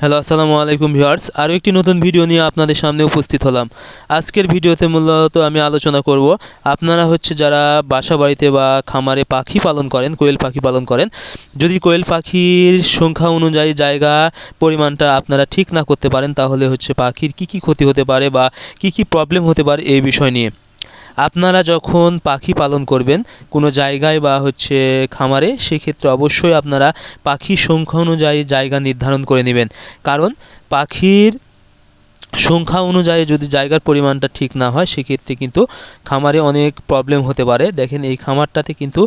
Hello, আসসালামু আলাইকুম viewers. আরও একটি নতুন ভিডিও নিয়ে আপনাদের সামনে উপস্থিত হলাম। আজকের ভিডিওতে মূলত আমি আলোচনা করব, আপনারা হচ্ছে যারা বাসা বাড়িতে বা খামারে পাখি পালন করেন, কোয়েল পাখি পালন করেন, যদি কোয়েল পাখির সংখ্যা অনুযায়ী জায়গা পরিমাণটা আপনারা ঠিক না করতে পারেন, তাহলে হচ্ছে পাখির কি কি ক্ষতি হতে পারে বা কি কি প্রবলেম হতে পারে এই বিষয় নিয়ে। আপনারা যখন পাখি পালন করবেন, কোনো জায়গায় বা হচ্ছে খামারে, সেক্ষেত্রে অবশ্যই আপনারা পাখির সংখ্যা অনুযায়ী জায়গা নির্ধারণ করে নেবেন। কারণ পাখির সংখ্যা অনুযায়ী যদি জায়গার পরিমাণটা ঠিক না হয়, সেক্ষেত্রে কিন্তু খামারে অনেক প্রবলেম হতে পারে। দেখেন এই খামারটাতে কিন্তু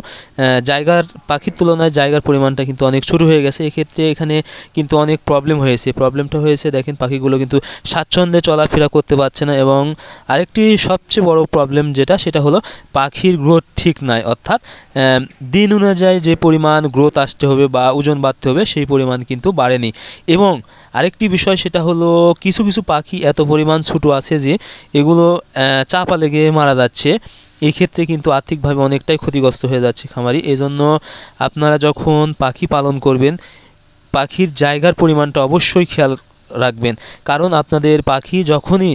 জায়গার, পাখির তুলনায় জায়গার পরিমাণটা কিন্তু অনেক শুরু হয়ে গেছে। এক্ষেত্রে এখানে কিন্তু অনেক প্রবলেম হয়েছে। প্রবলেমটা হয়েছে, দেখেন পাখিগুলো কিন্তু স্বাচ্ছন্দ্যে চলাফেরা করতে পারছে না এবং আরেকটি সবচেয়ে বড় প্রবলেম যেটা, সেটা হলো পাখির গ্রোথ ঠিক নয় অর্থাৎ দিন অনুযায়ী যে পরিমাণ গ্রোথ আসতে হবে বা ওজন বাড়তে হবে, সেই পরিমাণ কিন্তু বাড়েনি। এবং আরেকটি বিষয়, সেটা হলো কিছু কিছু পাখি এত পরিমাণ ছোটো আছে যে এগুলো চাপা লেগে মারা যাচ্ছে। এক্ষেত্রে ক্ষেত্রে কিন্তু আর্থিকভাবে অনেকটাই ক্ষতিগ্রস্ত হয়ে যাচ্ছে খামারি। এজন্য আপনারা যখন পাখি পালন করবেন, পাখির জায়গার পরিমাণটা অবশ্যই খেয়াল রাখবেন। কারণ আপনাদের পাখি যখনই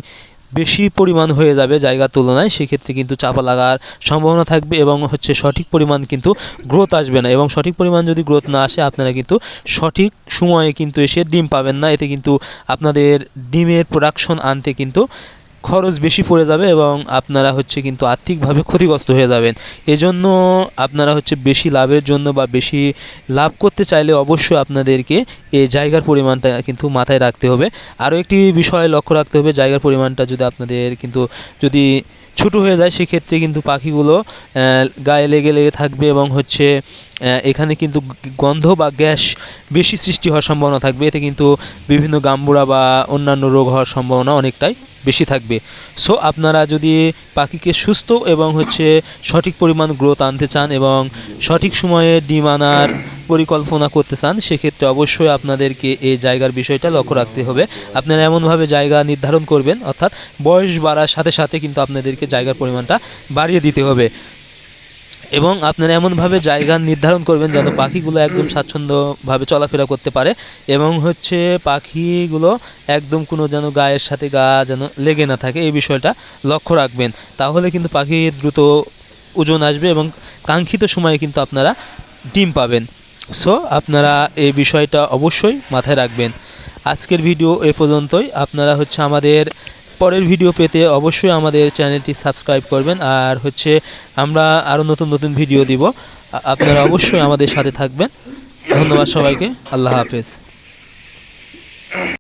বেশি পরিমাণ হয়ে যাবে জায়গার তুলনায়, সেক্ষেত্রে কিন্তু চাপা লাগার সম্ভাবনা থাকবে এবং হচ্ছে সঠিক পরিমাণ কিন্তু গ্রোথ আসবে না। এবং সঠিক পরিমাণ যদি গ্রোথ না আসে, আপনারা কিন্তু সঠিক সময়ে কিন্তু এসে ডিম পাবেন না। এতে কিন্তু আপনাদের ডিমের প্রোডাকশন আনতে কিন্তু খরচ বেশি পড়ে যাবে এবং আপনারা হচ্ছে কিন্তু আর্থিকভাবে ক্ষতিগ্রস্ত হয়ে যাবেন। এজন্য আপনারা হচ্ছে বেশি লাভের জন্য বা বেশি লাভ করতে চাইলে অবশ্যই আপনাদেরকে এই জায়গার পরিমাণটা কিন্তু মাথায় রাখতে হবে। আরও একটি বিষয় লক্ষ্য রাখতে হবে, জায়গার পরিমাণটা যদি আপনাদের কিন্তু যদি ছোটো হয়ে যায়, সেক্ষেত্রে কিন্তু পাখিগুলো গায়ে লেগে লেগে থাকবে এবং হচ্ছে এখানে কিন্তু গন্ধ বা গ্যাস বেশি সৃষ্টি হওয়ার সম্ভাবনা থাকবে। এতে কিন্তু বিভিন্ন গাম্বুরা বা অন্যান্য রোগ হওয়ার সম্ভাবনা অনেকটাই বেশি থাকবে। সো আপনারা যদি পাখিকে সুস্থ এবং হচ্ছে সঠিক পরিমাণ গ্রোথ আনতে চান এবং সঠিক সময়ে ডিম আনার পরিকল্পনা করতে চান, সেক্ষেত্রে অবশ্যই আপনাদেরকে এই জায়গার বিষয়টা লক্ষ্য রাখতে হবে। আপনারা এমনভাবে জায়গা নির্ধারণ করবেন, অর্থাৎ বয়স বাড়ার সাথে সাথে কিন্তু আপনাদেরকে জায়গার পরিমাণটা বাড়িয়ে দিতে হবে। এবং আপনারা এমনভাবে জায়গা নির্ধারণ করবেন যেন পাখিগুলো একদম স্বাচ্ছন্দ্যভাবে চলাফেরা করতে পারে এবং হচ্ছে পাখিগুলো একদম কোনো যেন গায়ের সাথে গা যেন লেগে না থাকে, এই বিষয়টা লক্ষ্য রাখবেন। তাহলে কিন্তু পাখি দ্রুত ওজন আসবে এবং কাঙ্ক্ষিত সময়ে কিন্তু আপনারা ডিম পাবেন। সো, আপনারা এই বিষয়টা অবশ্যই মাথায় রাখবেন। আজকের ভিডিও এ পর্যন্তই। আপনারা হচ্ছে আমাদের পরের ভিডিও পেতে অবশ্যই আমাদের চ্যানেলটি সাবস্ক্রাইব করবেন। আর হচ্ছে, আমরা আরও নতুন নতুন ভিডিও দিব। আপনারা অবশ্যই আমাদের সাথে থাকবেন। ধন্যবাদ সবাইকে। আল্লাহ হাফেজ।